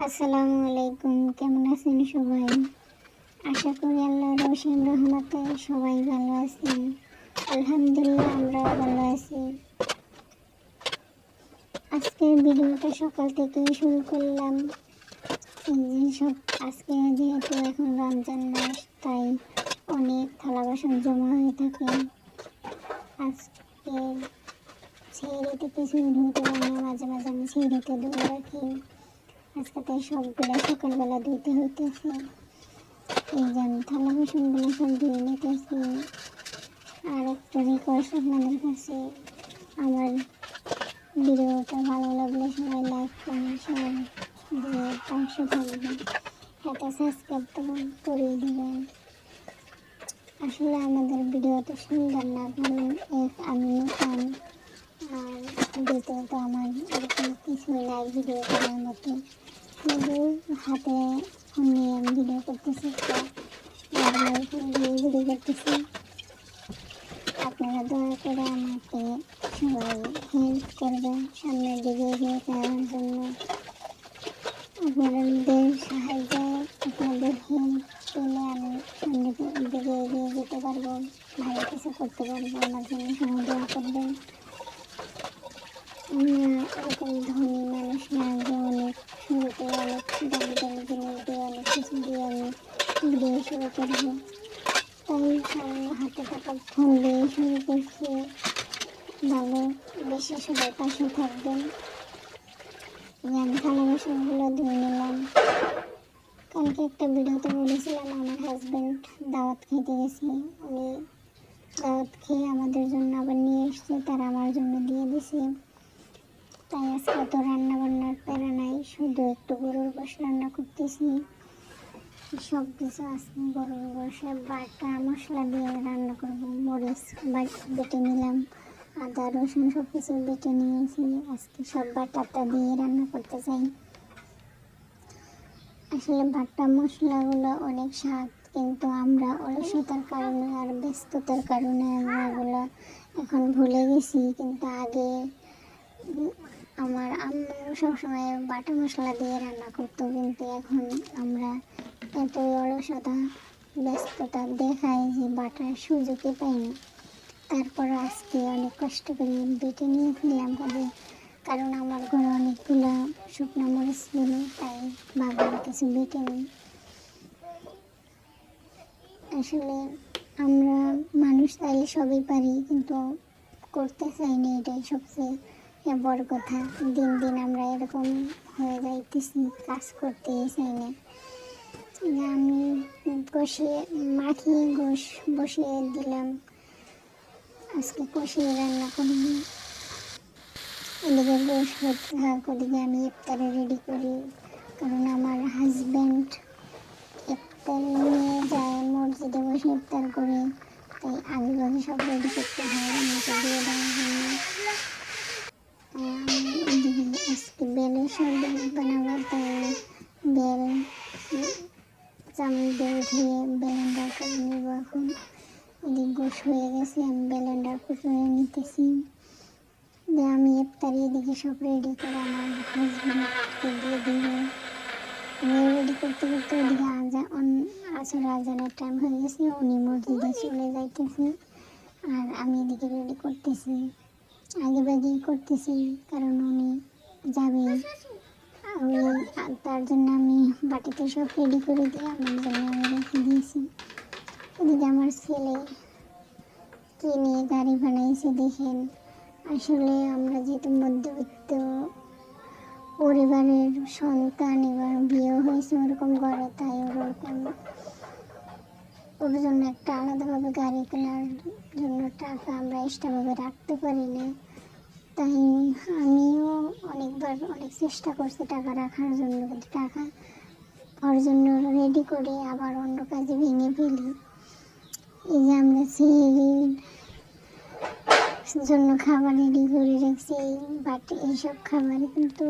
আসসালামু আলাইকুম, কেমন আছেন সবাই? আশা করি আল্লাহর রসিম রহমতে সবাই ভালো আছেন। আলহামদুলিল্লাহ, আমরাও ভালো আছি। আজকের ভিডিওটা সকাল থেকেই শুরু করলাম। সব, আজকে যেহেতু এখন রমজান মাস, তাই অনেক থালা বাসন জমা হয়ে থাকে। আজকে ছেড়েতে কিছু ধুতে পারি মাঝে মাঝে আমি ছেড়েতে ধুয়ে রাখি। আজকে তাই সবগুলো সকালবেলা ধুতে হইতেছে। এই যে আমি থালা বাসনগুলো সব ধুয়ে নিতেছি। আর একটা রিকোয়েস্ট আপনাদের কাছে। আমার ভিডিওটা ভালো লাগলে সবাই লাইক কমেন্ট শেয়ার দিয়ে পাশে থাকবেন। একটা সাবস্ক্রাইব তো করে দেবেন। আসলে আমাদের ভিডিও তো সুন্দর না কারণ এক আমি নতুন দ্বিতীয়ত আমার এরকম কিছুই নাই ভিডিও করার মতো। শুধু হাতে ফোন নিয়ে আমি ভিডিও করতেছি ভিডিও করতেছি। আপনারা দয়া করে আমাকে সবাই হেল্প করবেন সামনের দিকে এগিয়ে যাওয়ার জন্য। আপনাদের সাহায্যে আপনাদের হেল্প পেলে আমি সামনের দিকে এগিয়ে যেতে পারব, ভালো কিছু করতে পারব। আমার জন্য সবাই দোয়া করবেন। এরকম ধনী মানুষ না যে অনেক শুরুতে অনেক দামি দামি অনেক কিছু দিয়ে আমি ভিডিও শুরু করব তাই হাতে থাকা ফোন দিয়ে শুরু করছি ভালো বেশি সবাই পাশে থাকবেন আমি থালা বাসনগুলো ধুয়ে নিলাম কালকে একটা ভিডিওতে বলেছিলাম আমার হাজব্যান্ড দাওয়াত খেতে গেছে উনি দাওয়াত খেয়ে আমাদের জন্য আবার নিয়ে এসছে, তারা আমার জন্য দিয়ে দিছে তাই আজকে তো রান্না বান্নার প্যারা নাই শুধু একটু গরুর গোশ রান্না করতেছি। সব কিছু আজকে গরুর গোশে বাটা মশলা দিয়ে রান্না করব। মরিচ বেটে নিলাম, আদা, রসুন সব কিছু বেটে নিয়েছি। আজকে সব বাটাটা দিয়ে রান্না করতে চাই। আসলে বাটা মশলাগুলো অনেক স্বাদ, কিন্তু আমরা অলসতার কারণে আর ব্যস্ততার কারণে আমরা এখন ভুলে গেছি। কিন্তু আগে আমার আম্মু সবসময় বাটা মশলা দিয়ে রান্না করতো, কিন্তু এখন আমরা এতই অলসতা, ব্যস্ততা দেখাই যে বাটার সুযোগই পাই না। তারপর আজকে অনেক কষ্ট করে বেটে নিয়ে ফেললাম কাজে, কারণ আমার ঘরে অনেকগুলো শুকনো মরিচ ছিল, তাই ভাবলাম কিছু বেটে নিই। আসলে আমরা মানুষ চাইলে সবই পারি, কিন্তু করতে চাই না এটাই সবচেয়ে বড় কথা, দিন দিন আমরা এরকম হয়ে যাইতেছি, কাজ করতে চাই না আমি কষিয়ে মাখিয়ে গোশ, বসিয়ে দিলাম। আজকে কষিয়ে রান্না করব এদিকে গোশ হতে থাক আমি ইফতারে রেডি করি। কারণ আমার হাজব্যান্ড ইফতার নিয়ে যায়, মসজিদে বসে ইফতার করে। তাই আগে সব রেডি করতে হয় আমাকে দিয়ে দেওয়ার জন্য আম, এদিকে আজকে বেলের শরবত বানাবো তাই বেল চামচ দিয়ে ধুয়ে করে নেব এখন। এদিকে গোশ হয়ে গেছে, আমি বেলেন্ডার করে নিতেছি। যে আমি ইফতারি এদিকে সব রেডি করে আমার হাজব্যান্ডকে দিয়ে দিব। রেডি করতে করতে ওদিকে আজা আসর আজানের টাইম হয়ে গেছে, উনি মসজিদে চলে যাইতেছে। আর আমি এদিকে রেডি করতেছি। আগে বাগেই করতেছি, কারণ উনি যাবে তার জন্য আমি বাটিতে সব রেডি করে আমার জন্য আমি রেখে দিয়েছি। এদিকে আমার ছেলে নিয়ে গাড়ি বানাইছে দেখেন। আসলে আমরা যেহেতু মধ্যবিত্ত, পরিবারের সন্তান, এবার বিয়ে হয়েছে ওরকম ঘরে, তাই ওরকম, ওর জন্য একটা আলাদাভাবে গাড়ি কেনার জন্য টাকা আমরা এক্সট্রাভাবে রাখতে পারি না। তাই আমিও অনেকবার অনেক চেষ্টা করছি টাকা রাখার জন্য। কিন্তু টাকা পর জন্য রেডি করে আবার অন্য কাজে ভেঙে ফেলি। এই যে আমরা সেই জন্য খাবার রেডি করে রেখেছি বাট এইসব খাবার কিন্তু